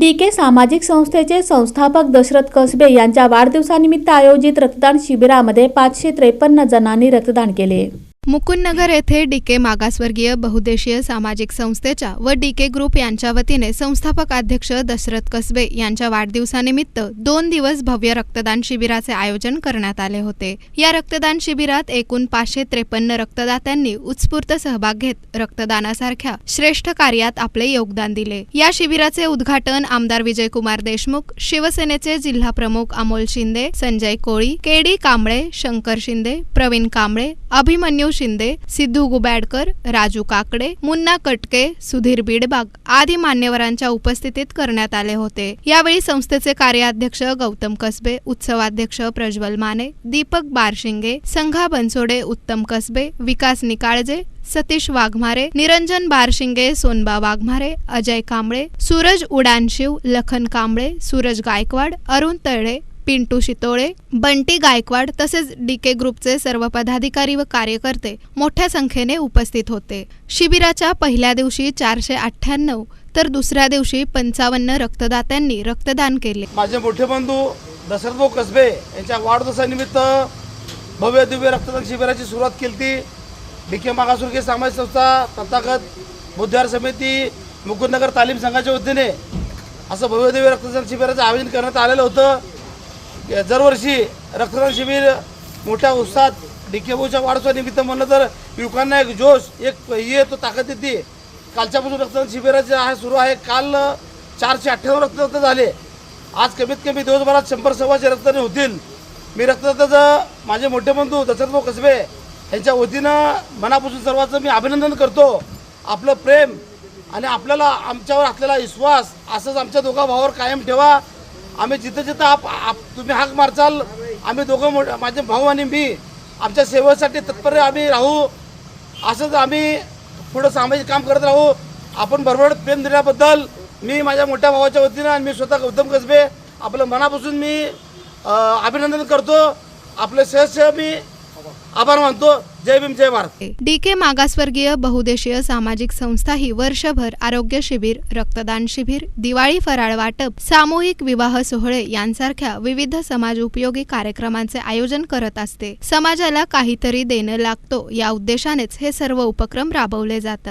D के सामाजिक संस्थेचे संस्थापक दशरथ कसबे यांच्या वाढदिवसानिमित्त आयोजित रक्तदान शिबिरामध्ये पाचशे त्रेपन्न जणांनी रक्तदान केले. मुकुंदनगर येथे डीके मागासवर्गीय बहुदेशीय सामाजिक संस्थेच्या व डीके ग्रुप यांच्या वतीने संस्थापक अध्यक्ष दशरथ कसबे यांच्या वाढदिवसानिमित्त दोन दिवस भव्य रक्तदान शिबिराचे आयोजन करण्यात आले होते. या रक्तदान शिबिरात एकूण पाचशे त्रेपन्न रक्तदात्यांनी उत्स्फूर्त सहभाग घेत रक्तदानासारख्या श्रेष्ठ कार्यात आपले योगदान दिले. या शिबिराचे उद्घाटन आमदार विजयकुमार देशमुख शिवसेनेचे जिल्हा प्रमुख अमोल शिंदे संजय कोळी केडी कांबळे शंकर शिंदे प्रवीण कांबळे अभिमन्यू शिंदे सिद्धू गुबॅडकर राजू काकडे मुन्ना कटके सुधीर बिडबाग आदी मान्यवरांच्या उपस्थितीत करण्यात आले होते. यावेळी संस्थेचे कार्याध्यक्ष गौतम कसबे उत्सवाध्यक्ष प्रज्वल माने दीपक बारशिंगे संघा बनसोडे उत्तम कसबे विकास निकाळजे सतीश वाघमारे निरंजन बारशिंगे सोनबा वाघमारे अजय कांबळे सूरज उडानशिव लखन कांबळे सूरज गायकवाड अरुण तळे पिंटू शितोळे बंटी गायकवाड तसेच डी के ग्रुपचे सर्व पदाधिकारी व कार्यकर्ते मोठ्या संख्येने उपस्थित होते. शिबिराच्या पहिल्या दिवशी चारशे अठ्ठ्याण्णव तर दुसऱ्या दिवशी पंचावन्न रक्तदात्यांनी रक्तदान केले. माझे मोठे बंधू दशरथभाऊ कसबे यांच्या वाढदिवसानिमित्त भव्य दिव्य रक्तदान शिबिराची सुरुवात केली ती डी के मागासवर्गीय सामाजिक संस्था तथागत बुद्धार समिती मुकुंदनगर तालीम संघाच्या वतीने असं भव्य दिव्य रक्तदान शिबिराचं आयोजन करण्यात आलेलं होतं. दरवर्षी रक्तदान शिबिर मोठ्या उत्साहात डी के भाऊच्या वाढदिवसानिमित्त म्हणलं तर युवकांना एक जोश एक ये तो ताकद येते कालच्यापासून रक्तदान शिबिराचे आहे सुरू आहे. काल चारशे अठ्ठ्याण्णव रक्तदाता झाले. आज कमीत कमी दिवसभरात शंभर सव्वाशे रक्तदान होतील. मी रक्तदाताचं माझे मोठे बंधू दशरथभाऊ कसबे यांच्या वतीनं मनापासून सर्वांचं मी अभिनंदन करतो. आपलं प्रेम आणि आपल्याला आमच्यावर असलेला विश्वास असंच आमच्या दोघा भावावर कायम ठेवा. आम्ही जिथं जिथं आप आप तुम्ही हाक मारचाल आम्ही दोघं मोठ माझे भाऊ आणि मी आमच्या सेवेसाठी तत्पर आम्ही राहू. असंच आम्ही पुढं सामाजिक काम करत राहू. आपण बरोबर प्रेम दिल्याबद्दल मी माझ्या मोठ्या भावाच्या वतीनं आणि मी स्वतः गौतम कसबे आपलं मनापासून मी अभिनंदन करतो. आपले सहस्य मी आभार मानतो जय भीम जय भारत. डीके मागासवर्गीय बहुदेशीय सामाजिक संस्था ही वर्षभर आरोग्य शिबिर रक्तदान शिबिर दिवाळी फराळ वाटप सामूहिक विवाह सोहळे यांसारख्या विविध समाज उपयोगी कार्यक्रमांचे आयोजन करत असते. समाजाला काहीतरी देणं लागतो या उद्देशानेच हे सर्व उपक्रम राबवले जातात.